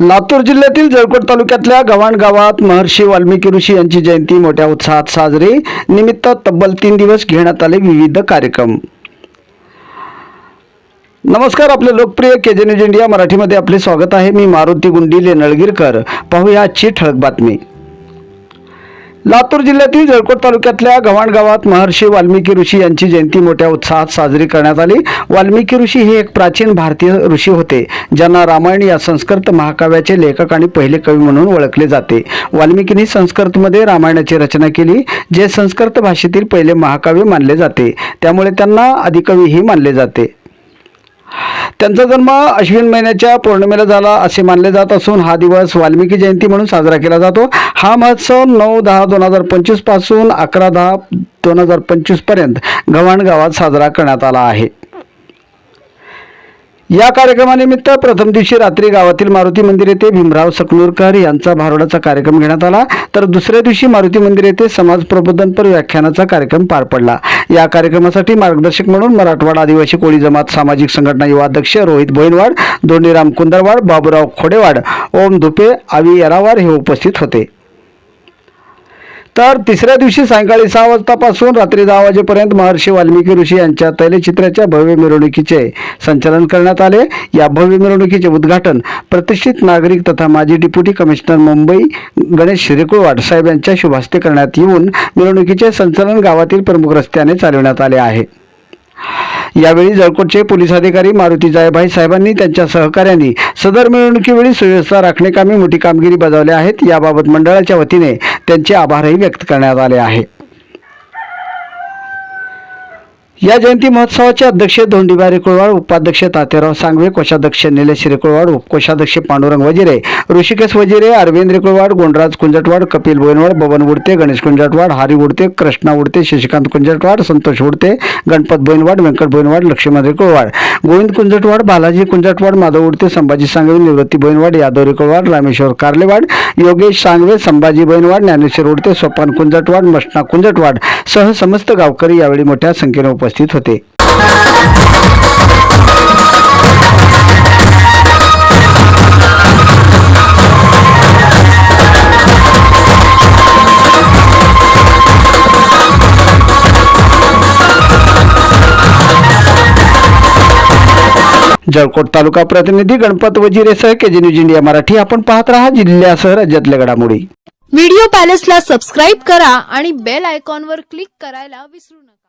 लातूर जिल्ह्यातील जळकोट तालुक्यातल्या गव्हाण गावात महर्षी वाल्मिकी ऋषी यांची जयंती मोठ्या उत्साहात साजरी. निमित्त तब्बल तीन दिवस घेण्यात आले विविध कार्यक्रम. नमस्कार आपले लोकप्रिय केजे न्यूज इंडिया मराठीमध्ये आपले स्वागत आहे. मी मारुती गुंडीले नळगीरकर. पाहूया आजची ठळक बातमी. लातूर जिल्ह्यातील जळकोट तालुक्यातल्या गव्हाण गावात महर्षी वाल्मिकी ऋषी यांची जयंती मोठ्या उत्साहात साजरी करण्यात आली. वाल्मिकी ऋषी हे एक प्राचीन भारतीय ऋषी होते ज्यांना रामायण या संस्कृत महाकाव्याचे लेखक आणि पहिले कवी म्हणून ओळखले जाते. वाल्मिकींनी संस्कृतमध्ये रामायणाची रचना केली जे संस्कृत भाषेतील पहिले महाकाव्य मानले जाते. त्यामुळे त्यांना आदिकवीही मानले जाते. त्यांचा जन्म अश्विन महिन्याच्या पौर्णिमेला झाला असे मानले जात असून हा दिवस वाल्मिकी जयंती म्हणून साजरा केला जातो. हा महोत्सव नऊ दहा दोन हजार पंचवीसपासून अकरा दहा दोन हजार पंचवीसपर्यंत गव्हाण गावात साजरा करण्यात आला आहे. या कार्यक्रमानिमित्त प्रथम दिवशी रात्री गावातील मारुती मंदिर येथे भीमराव सकलूरकर यांचा भारुडाचा कार्यक्रम घेण्यात आला. तर दुसऱ्या दिवशी मारुती मंदिर येथे समाज प्रबोधनपर व्याख्यानाचा कार्यक्रम पार पडला. या कार्यक्रमासाठी मार्गदर्शक म्हणून मराठवाडा आदिवासी कोळी जमात सामाजिक संघटना युवा अध्यक्ष रोहित भोईनवाड दोंडीराम कुंदरवाड बाबूराव खोडेवाड ओम धुपे आवी येरावार हे उपस्थित होते. तर तिसऱ्या दिवशी सायंकाळी सहा वाजतापासून रात्री दहा वाजेपर्यंत महर्षी वाल्मिकी ऋषी यांच्या तैलचित्राच्या भव्य मिरवणुकीचे संचालन करण्यात आले. या भव्य मिरवणुकीचे उद्घाटन प्रतिष्ठित नागरिक तथा माजी डिप्युटी कमिशनर मुंबई गणेश श्रीकुळवाड साहेब यांच्या शुभास्ते करण्यात येऊन मिरवणुकीचे संचालन गावातील प्रमुख रस्त्याने चालविण्यात आले आहे. यावेळी जळकोटचे पोलीस अधिकारी मारुती जायभाई साहेबांनी त्यांच्या सहकाऱ्यांनी सदर मिरवणुकीवेळी सुव्यवस्था राखणेकामी मोठी कामगिरी बजावली आहेत. याबाबत मंडळाच्या वतीने त्यांचे आभारही व्यक्त करण्यात आले आहे. या जयंती महोत्सवाचे अध्यक्ष धोंडीबा कुळवाड उपाध्यक्ष तात्याराव सांगवे कोषाध्यक्ष निलेश रेकुळवाड उपकोषाध्यक्ष पांडुरंग वजिरे ऋषिकेश वजिरे अरविंद रेकुळवाड गोंडराज कुंजटवाड कपिल बोयनवाड बबन उडते गणेश कुंजटवाड हरी उडते कृष्णा उडते शशिकांत कुंजटवाड संतोष उडते गणपत बोयनवाड व्यंकट बोयनवाड लक्ष्मण रेकुळवाड गोविंद कुंजटवाड बालाजी कुंजटवाड माधव उडते संभाजी सांगवे निवृत्ती बोयनवाड यादव रेकुळवाड रामेश्वर कार्लेवाड योगेश सांगवे संभाजी बोयनवाड ज्ञानेश्वर उडते सोपान कुंजटवाड मष्णा कुंजटवाड सह समस्त गावकरी यावेळी मोठ्या संख्येने उपस्थित होते. जळकोट तालुका प्रतिनिधी गणपत वजिरेसह केजी न्यूज इंडिया मराठी आपण पाहत राहा जिल्ह्यासह राज्यातल्या घडामोडी. व्हिडिओ पॅलेसला सबस्क्राईब करा आणि बेल आयकॉनवर क्लिक करायला विसरू नका.